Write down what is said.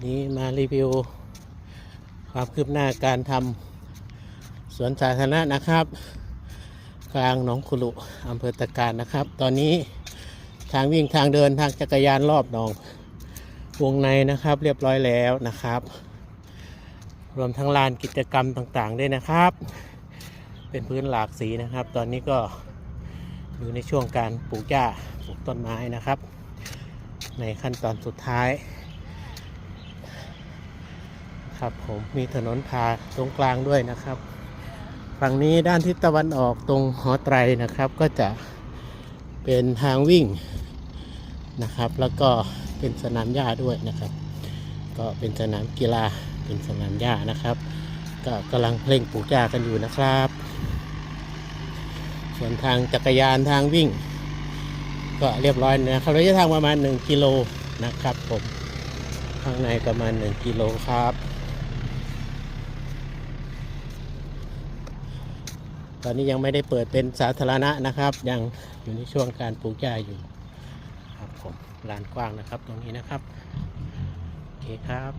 วันนี้มารีวิว ความคืบหน้าการทำสวนสาธารณะนะครับ กลางหนองคุลุอำเภอตะการนะครับ ตอนนี้ทางวิ่งทางเดินทางจักรยานรอบหนอง วงในนะครับ เรียบร้อยแล้วนะครับ รวมทั้งลานกิจกรรมต่างๆด้วยนะครับ เป็นพื้นหลากสีนะครับ ตอนนี้ก็อยู่ในช่วงการปลูกหญ้าปลูกต้นไม้นะครับ ในขั้นตอนสุดท้าย ครับ ผมมีถนนพาตรงกลางด้วยนะครับ ฝั่งนี้ด้านทิศตะวันออกตรงหอไตรนะครับ ก็จะเป็นทางวิ่งนะครับ แล้วก็เป็นสนามหญ้าด้วยนะครับ ก็เป็นสนามกีฬาเป็นสนามหญ้านะครับ ก็กำลังเร่งปลูกหญ้ากันอยู่นะครับ ส่วนทางจักรยานทางวิ่ง ก็เรียบร้อยนะครับระยะทางประมาณ 1 กิโลนะครับผมข้างในประมาณ 1 กิโลครับ ตอนนี้ยังไม่ได้เปิดเป็นสาธารณะนะครับ ยังอยู่ในช่วงการปลูกหญ้าอยู่ครับผมลานกว้างนะครับตรงนี้นะครับ โอเคครับ